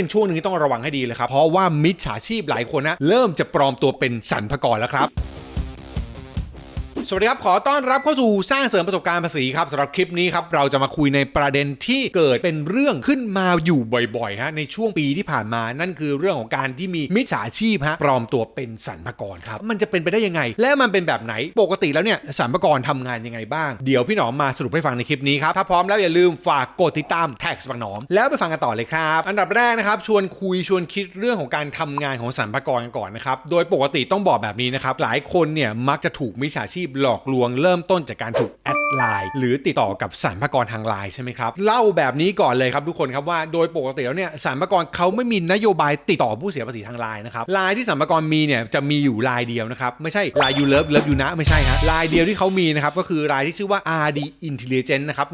เป็นช่วงหนึงที่ต้องระวังให้ดีเลยครับ เพราะว่ามิจฉาชีพหลายคนนะเริ่มจะปลอมตัวเป็นสรรพากรแล้วครับ สวัสดีครับ ขอต้อนรับเข้าสู่สร้างเสริมประสบการณ์ภาษีครับสำหรับคลิปนี้ครับเราจะมาคุยในประเด็นที่เกิดเป็นเรื่องขึ้นมาอยู่บ่อยๆฮะในช่วงปีที่ผ่านมานั่นคือเรื่องของการที่มีมิจฉาชีพฮะปลอมตัวเป็นสรรพากรครับมันจะเป็นไปได้ยังไง และมันเป็นแบบไหนปกติแล้วเนี่ยสรรพากรทำงานยังไงบ้าง เดี๋ยวพี่หนอมมาสรุปให้ฟังในคลิปนี้ครับถ้าพร้อมแล้วอย่าลืมฝากกดติดตามแท็กสปักหนอม แล้วไปฟังกันต่อเลยครับอันดับแรกนะครับชวนคุยชวนคิดเรื่องของการทำงานของสรรพากรกันก่อนนะครับโดยปกติต้องบอกแบบนี้นะครับหลายคนเนี่ยมักจะถูกมิจฉาชีพหลอกลวงเริ่มต้นจากการถูกแอดไลน์หรือติดต่อกับสรรพากรทางไลน์ใช่ไหมครับเล่าแบบนี้ก่อนเลยครับทุกคนครับว่าโดยปกติแล้วเนี่ยสรรพากรเขาไม่มีนโยบายติดต่อผู้เสียภาษีทางไลน์นะครับไลน์ที่สรรพากรมีเนี่ยจะมีอยู่ไลน์เดียวนะครับไม่ใช่ไลน์ยูเลิฟเลิฟยูนะไม่ใช่ฮะไลน์เดียวที่เขามีนะครับก็คือไลน์ที่ชื่อว่า RD Intelligence นะครับ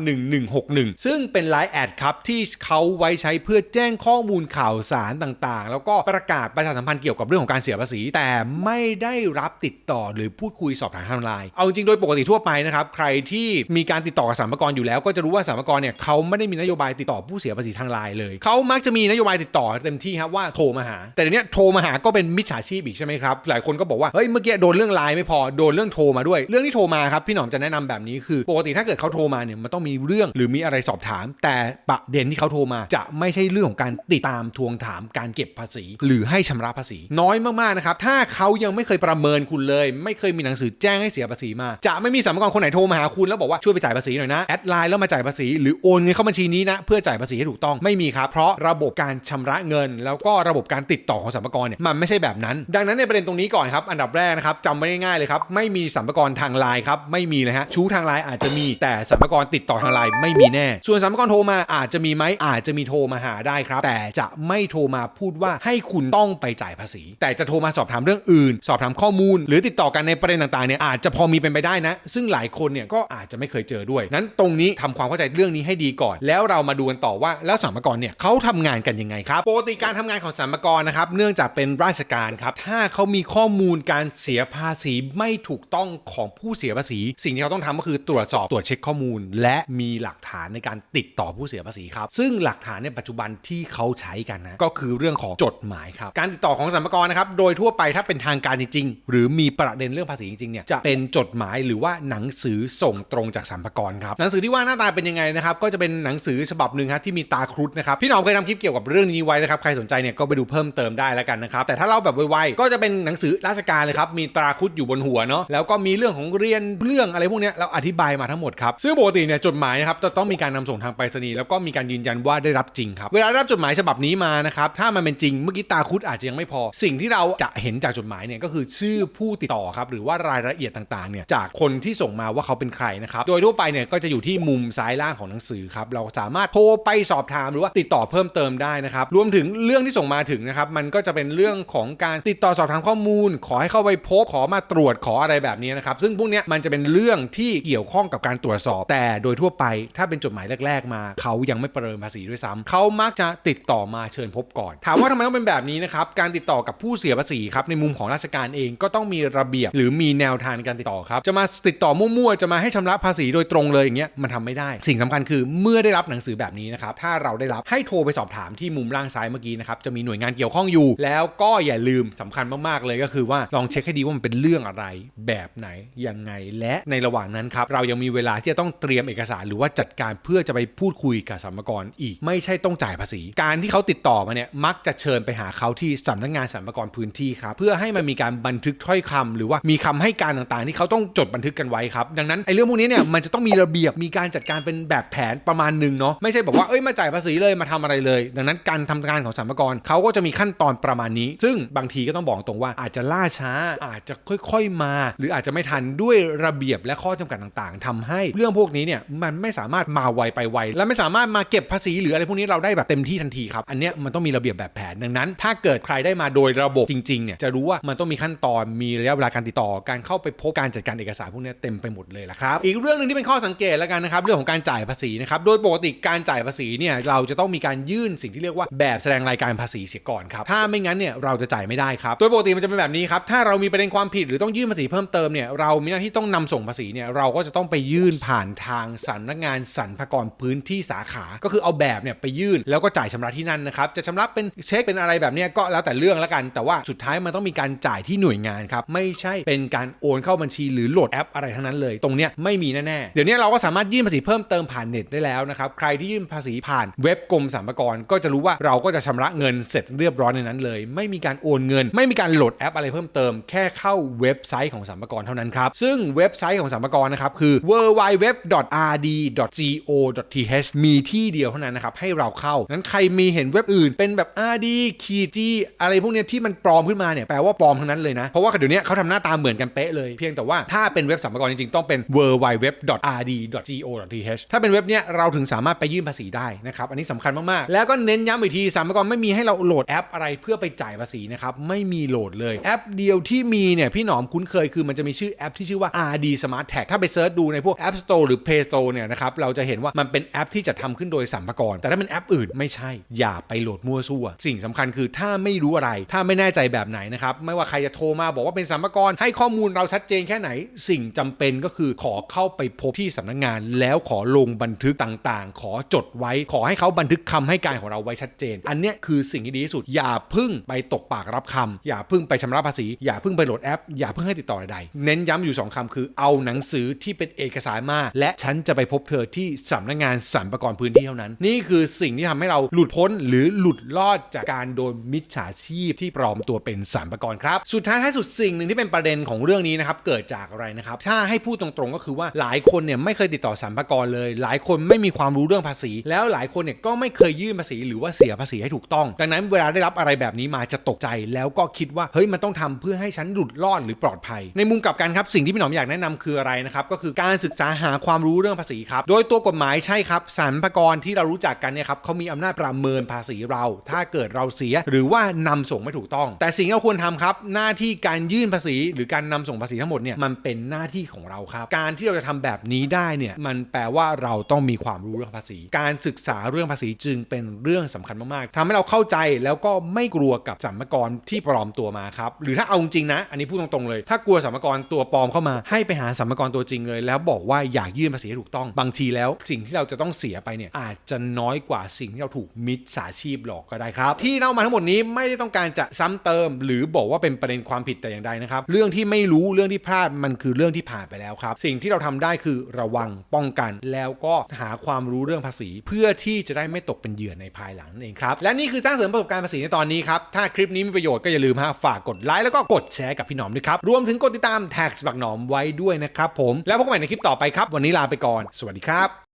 1161 ซึ่งเป็นไลน์แอดครับที่เขาไว้ใช้เพื่อแจ้งข้อมูลข่าวสารต่างๆ แล้วก็ประกาศประชาสัมพันธ์เกี่ยวกับเรื่องของการเสียภาษี แต่ไม่ได้รับติดต่อหรือพูดคุยสอบถามทางไลน์เอาจริงโดยปกติทั่วไปนะครับใครที่มีการติดต่อกับสรรพากรอยู่แล้ว ก็จะรู้ว่าสรรพากรเนี่ยเขาไม่ได้มีนโยบายติดต่อผู้เสียภาษีทางไลน์เลยเขามักจะมีนโยบายติดต่อเต็มที่ครับว่าโทรมาหา แต่เดี๋ยวนี้โทรมาหาก็เป็นมิจฉาชีพอีกใช่ไหมครับหลายคนก็บอกว่าเฮ้ยเมื่อกี้โดนเรื่องไลน์ไม่พอโดนเรื่องโทรมาด้วย เรื่องที่โทรมาครับพี่หนอมจะแนะนำแบบนี้คือ ปกติถ้าเกิดเขาโทรมาเนี่ยมันต้องมีเรื่องหรือมีอะไรสอบถาม แต่ประเด็นที่เขาโทรมาจะไม่ใช่เรื่องของการติดตามทวงถามการเก็บภาษี หรือให้ชำระภาษี น้อยมากๆนะครับถ้าเขายังไม่เคยประเมินคุณเลย ไม่เคยมีหนังสือแจ้งให้เสียภาษีมา จะไม่มีสรรพากรคนไหนโทรมาหาคุณแล้วบอกว่าช่วยไปจ่ายภาษีหน่อยนะแอดไลน์แล้วมาจ่ายภาษีหรือโอนเงินเข้าบัญชีนี้นะเพื่อจ่ายภาษีให้ถูกต้องไม่มีครับเพราะระบบการชำระเงิน แล้วก็ระบบการติดต่อของสรรพากรเนี่ยมันไม่ใช่แบบนั้น ดังนั้นในประเด็นตรงนี้ก่อนครับอันดับแรกนะครับจำไว้ง่ายๆเลยครับไม่มีสรรพากรทางไลน์ครับไม่มีเลยฮะชู้ทางไลน์อาจจะมีแต่สรรพากรติดต่อทางไลน์ไม่มีแน่ ส่วนสรรพากรโทรมาอาจจะมีไหมอาจจะมีโทรมาหาได้ครับ แต่จะไม่โทรมาพูดว่าให้คุณต้องไปจ่ายภาษี แต่จะโทรมาสอบถามเรื่องอื่น สอบถามข้อมูล หรือติดต่อกันในประเด็นต่างๆเนี่ยอาจจะพอมีเป็นไปได้นะ ซึ่งหลายคนเนี่ยก็อาจจะไม่เคยเจอด้วย นั้นตรงนี้ทำความเข้าใจเรื่องนี้ให้ดีก่อน แล้วเรามาดูกันต่อว่าแล้วสรรพากรเนี่ยเขาทำงานกันยังไงครับปกติการทำงานของสรรพากรนะครับเนื่องจากเป็นราชการครับถ้าเขามีข้อมูลการเสียภาษีไม่ถูกต้องของผู้เสียภาษี สิ่งที่เขาต้องทำก็คือตรวจสอบตรวจเช็คข้อมูล และมีหลักฐานในการติดต่อผู้เสียภาษีครับซึ่งหลักฐานในปัจจุบันที่เขาใช้กันนะก็คือเรื่องของจดหมายครับการติดต่อของสรรพากรนะครับโดยทั่วไปถ้าเป็นทางการจริงๆ หรือมีประเด็นเรื่องภาษีจริงๆเนี่ยจะเป็นจจดหมายหรือว่าหนังสือส่งตรงจากสรรพากรครับหนังสือที่ว่าหน้าตาเป็นยังไงนะครับก็จะเป็นหนังสือฉบับหนึ่งครับที่มีตาครุฑนะครับพี่หนอมเคยทำคลิปเกี่ยวกับเรื่องนี้ไว้นะครับใครสนใจเนี่ยก็ไปดูเพิ่มเติมได้แล้วกันนะครับแต่ถ้าเราแบบไวๆก็จะเป็นหนังสือราชการเลยครับมีตราครุฑอยู่บนหัวเนาะแล้วก็มีเรื่องของเรียนเรื่องอะไรพวกเนี้ยเราอธิบายมาทั้งหมดครับซึ่งปกติเนี่ยจดหมายนะครับจะต้องมีการนำส่งทางไปรษณีย์แล้วก็มีการยืนยันว่าได้รับจริงครับเวลารับจดหมายฉบับนี้มานะครับถ้ามันเป็นจริงเมื่อกี้ตาครุฑอาจจะยังไม่พอ สิ่งที่เราจะเห็นจากจดหมายเนี่ยก็คือชื่อผู้ติดต่อครับหรือว่ารายละเอียดต่างๆเนี่ยจากคนที่ส่งมาว่าเขาเป็นใครนะครับโดยทั่วไปเนี่ยก็จะอยู่ที่มุมซ้ายล่างของหนังสือครับเราสามารถโทรไปสอบถามหรือว่าติดต่อเพิ่มเติมได้นะครับรวมถึงเรื่องที่ส่งมาถึงนะครับมันก็จะเป็นเรื่องของการติดต่อสอบถามข้อมูล ขอให้เข้าไปพบขอมาตรวจขออะไรแบบนี้นะครับซึ่งพวกเนี้ยมันจะเป็นเรื่องที่เกี่ยวข้องกับการตรวจสอบ แต่โดยทั่วไปถ้าเป็นจดหมายแรก ๆ มา เขายังไม่ประเมินภาษีด้วยซ้ำเขามักจะติดต่อมาเชิญพบก่อน ถามว่าทำไมต้องเป็นแบบนี้นะครับการติดต่อกับผู้เสียภาษีครับในมุมของราชการเองก็ต้องมีระเบียบ หรือมีแนวทางในการติดต่อครับ จะมาติดต่อมั่วๆ จะมาให้ชำระภาษีโดยตรงเลยอย่างเงี้ยมันทำไม่ได้ สิ่งสำคัญคือเมื่อได้รับหนังสือแบบนี้นะครับ ถ้าเราได้รับให้โทรไปสอบถามที่มุมล่างซ้ายเมื่อกี้นะครับจะมีหน่วยงานเกี่ยวข้องอยู่ แล้วก็อย่าลืมสำคัญมากๆเลยก็คือว่าลองเช็คให้ดีว่ามันเป็นเรื่องอะไรแบบไหนยังไง และในระหว่างนั้นครับเรายังมีเวลาที่จะต้องเตรียมเอกสารหรือว่าจัดการเพื่อจะไปพูดคุยกับสรรพากรอีก ไม่ใช่ต้องจ่ายภาษี การที่เขาติดต่อมาเนี่ยมักจะเชิญไปหาเขาที่สำนักงานสรรพากรพื้นที่ครับเพื่อให้มันมีการบันทึกถ้อยคำหรือว่ามีคำให้การต่างๆที่เขาต้องจดบันทึกกันไว้ครับ ดังนั้นไอ้เรื่องพวกนี้เนี่ยมันจะต้องมีระเบียบมีการจัดการเป็นแบบแผนประมาณหนึ่งเนาะไม่ใช่แบอกว่าเอ้ยมาจ่ายภาษีเลยมาทำอะไรเลย ดังนั้นการทำงานของสรรพากรเขาก็จะมีขั้นตอนประมาณนี้ ซึ่งบางทีก็ต้องบอกตรงว่าอาจจะล่าช้าอาจจะค่อยๆมา หรืออาจจะไม่ทันด้วยระเบียบและข้อจำกัดต่างๆทำให้เรื่องพวกนี้เนี่ยมันไม่สามารถมาไวไปไวและไม่สามารถมาเก็บภาษีหรืออะไรพวกนี้เราได้แบบเต็มที่ทันทีครับอันเนี้ยมันต้องมีระเบียบแบบแผนดังนั้น ถ้าเกิดใครได้มาโดยระบบจริงๆเนี่ยจะรู้ว่ามันต้องมีขั้นตอนมีระยะเวลาการติดต่อการเข้าไปพบการการจัดการเอกสารพวกนี้เต็มไปหมดเลยละครับอีกเรื่องหนึ่งที่เป็นข้อสังเกตแล้วกันนะครับเรื่องของการจ่ายภาษีนะครับโดยปกติการจ่ายภาษีเนี่ยเราจะต้องมีการยื่นสิ่งที่เรียกว่าแบบแสดงรายการภาษีเสียก่อนครับถ้าไม่งั้นเนี่ยเราจะจ่ายไม่ได้ครับโดยปกติมันจะเป็นแบบนี้ครับถ้าเรามีประเด็นความผิดหรือต้องยื่นภาษีเพิ่มเติมเนี่ยเรามีหน้าที่ต้องนำส่งภาษีเนี่ยเราก็จะต้องไปยื่นผ่านทางสำนักงานสรรพากรพื้นที่สาขา ก็คือเอาแบบเนี่ยไปยื่นแล้วก็จ่ายชำระที่นั่นนะครับจะชำระเป็นเช็คเป็นอะไรแบบนี้ก็แล้วแต่เรื่องล้วกัน แต่ว่าสุดท้ายมันต้องมีการจ่ายที่หน่วยงานครับไม่ใช่เป็นการโอนเข้าบัญชีหรือโหลดแอปอะไรทั้งนั้นเลย ตรงเนี้ยไม่มีแน่ๆ เดี๋ยวนี้เราก็สามารถยื่นภาษีเพิ่มเติมผ่านเน็ตได้แล้วนะครับ ใครที่ยื่นภาษีผ่านเว็บกรมสรรพากรก็จะรู้ว่าเราก็จะชำระเงินเสร็จเรียบร้อยในนั้นเลย ไม่มีการโอนเงิน ไม่มีการโหลดแอปอะไรเพิ่มเติม แค่เข้าเว็บไซต์ของสรรพากรเท่านั้นครับ ซึ่งเว็บไซต์ของสรรพากรนะครับคือ www.rd.go.th มีที่เดียวเท่านั้นนะครับให้เราเข้า นั้นใครมีเห็นเว็บอื่นเป็นแบบ rd ขีด g อะไรพวกเนี้ยที่มันปลอมขึ้นมาเนี่ยแปลว่าปลอมทั้งนั้นเลยนะเพราะว่าเดี๋ยวนี้เขาทำหน้าตาเหมือนกันเป๊ะเลยเพียงแต่ว่าถ้าเป็นเว็บสรรพากรจริงๆ ต้องเป็น www.rd.go.th ถ้าเป็นเว็บเนี้ยเราถึงสามารถไปยื่นภาษีได้นะครับอันนี้สำคัญมากๆ แล้วก็เน้นย้ำอีกทีสรรพากรไม่มีให้เราโหลดแอปอะไรเพื่อไปจ่ายภาษีนะครับไม่มีโหลดเลยแอปเดียวที่มีเนี่ยพี่หนอมคุ้นเคยคือมันจะมีชื่อแอปที่ชื่อว่า RD Smart Tag ถ้าไปเซิร์ชดูในพวก App Store หรือ Play Store เนี่ยนะครับเราจะเห็นว่ามันเป็นแอปที่จะทำขึ้นโดยสรรพากรแต่ถ้าเป็นแอปอื่นไม่ใช่ อย่าไปโหลดมั่วซั่ว สิ่งสำคัญคือถ้าไม่รู้อะไร ถ้าไม่แน่ใจแบบไหนนะครับไม่ว่าใครจะโทรมาบอกว่าเป็นสรรพากรให้ข้อมูลเราชัดเจนแค่ไหน สิ่งจำเป็นก็คือขอเข้าไปพบที่สำนักงาน แล้วขอลงบันทึกต่างๆ ขอจดไว้ ขอให้เขาบันทึกคำให้การของเราไว้ชัดเจน อันเนี้ยคือสิ่งที่ดีที่สุด อย่าพึ่งไปตกปากรับคำอย่าพึ่งไปชำระภาษี อย่าพึ่งไปโหลดแอป อย่าพึ่งให้ติดต่อใดๆเน้นย้ำอยู่สองคำคือเอาหนังสือที่เป็นเอกสารมา และฉันจะไปพบเธอที่สำนักงานสรรพากรพื้นที่เท่านั้น นี่คือสิ่งที่ทำให้เราหลุดพ้นหรือหลุดรอดจากการโดนมิจฉาชีพที่ปลอมตัวเป็นสรรพากรครับ สุดท้ายท้ายสุดสิ่งหนึ่งที่เป็นประเด็นของเรื่องนี้นะครับเกิดจากอะไรนะครับ ถ้าให้พูดตรงๆก็คือว่าหลายคนเนี่ยไม่เคยติดต่อสรรพากรเลย หลายคนไม่มีความรู้เรื่องภาษี แล้วหลายคนเนี่ยก็ไม่เคยยื่นภาษีหรือว่าเสียภาษีให้ถูกต้อง ดังนั้นเวลาได้รับอะไรแบบนี้มาจะตกใจแล้วก็คิดว่าเฮ้ยมันต้องทำเพื่อให้ฉันหลุดรอดหรือปลอดภัย ในมุมกลับกันครับสิ่งที่พี่หนอมอยากแนะนำคืออะไรนะครับก็คือการศึกษาหาความรู้เรื่องภาษีครับโดยตัวกฎหมายใช่ครับสรรพากรที่เรารู้จักกันเนี่ยครับเขามีอำนาจประเมินภาษีเรา ถ้าเกิดเราเสียหรือว่านำส่งไม่ถูกต้อง แต่สิ่งที่เราควรทำครับหน้าที่การยื่นภาษีหรือการนำส่งภาษีทั้งหมดเนี่ยมันเป็นหน้าที่ของเราครับ การที่เราจะทำแบบนี้ได้เนี่ยมันแปลว่าเราต้องมีความรู้เรื่องภาษี การศึกษาเรื่องภาษีจึงเป็นเรื่องสำคัญมากๆทำให้เราเข้าใจแล้วก็ไม่กลัวกับสรรพากรที่ปลอมตัวมาครับหรือถ้าเอาจริงนะ อันนี้พูดตรงๆเลย ถ้ากลัวสรรพากรตัวปลอมเข้ามาให้ไปหาสรรพากรตัวจริงเลย แล้วบอกว่าอยากยื่นภาษีให้ถูกต้องบางทีแล้ว สิ่งที่เราจะต้องเสียไปเนี่ยอาจจะน้อยกว่าสิ่งที่เราถูกมิจฉาชีพหลอกก็ได้ครับ ที่เล่ามาทั้งหมดนี้ไม่ได้ต้องการจะซ้ำเติม หรือบอกว่าเป็นประเด็นความผิดแต่อย่างใดนะครับเรื่องที่ไม่รู้เรื่องที่พลาดมันคือเรื่องที่ผ่านไปแล้วครับ สิ่งที่เราทำได้คือระวังป้องกัน แล้วก็หาความรู้เรื่องภาษี เพื่อที่จะได้ไม่ตกเป็นเหยื่อในภายหลังนั่นเองครับ และนี่คือสร้างเสริมประสบการณ์ภาษีในตอนนี้ครับ ถ้าคลิปนี้มีประโยชน์ก็อย่าลืมฮะฝากกดไลค์แล้วก็กดแชร์กับพี่หนอมด้วยครับ รวมถึงกดติดตามแท็กสบักหนอมไว้ด้วยนะครับผม แล้วพบกันใหม่ในคลิปต่อไปครับ วันนี้ลาไปก่อน สวัสดีครับ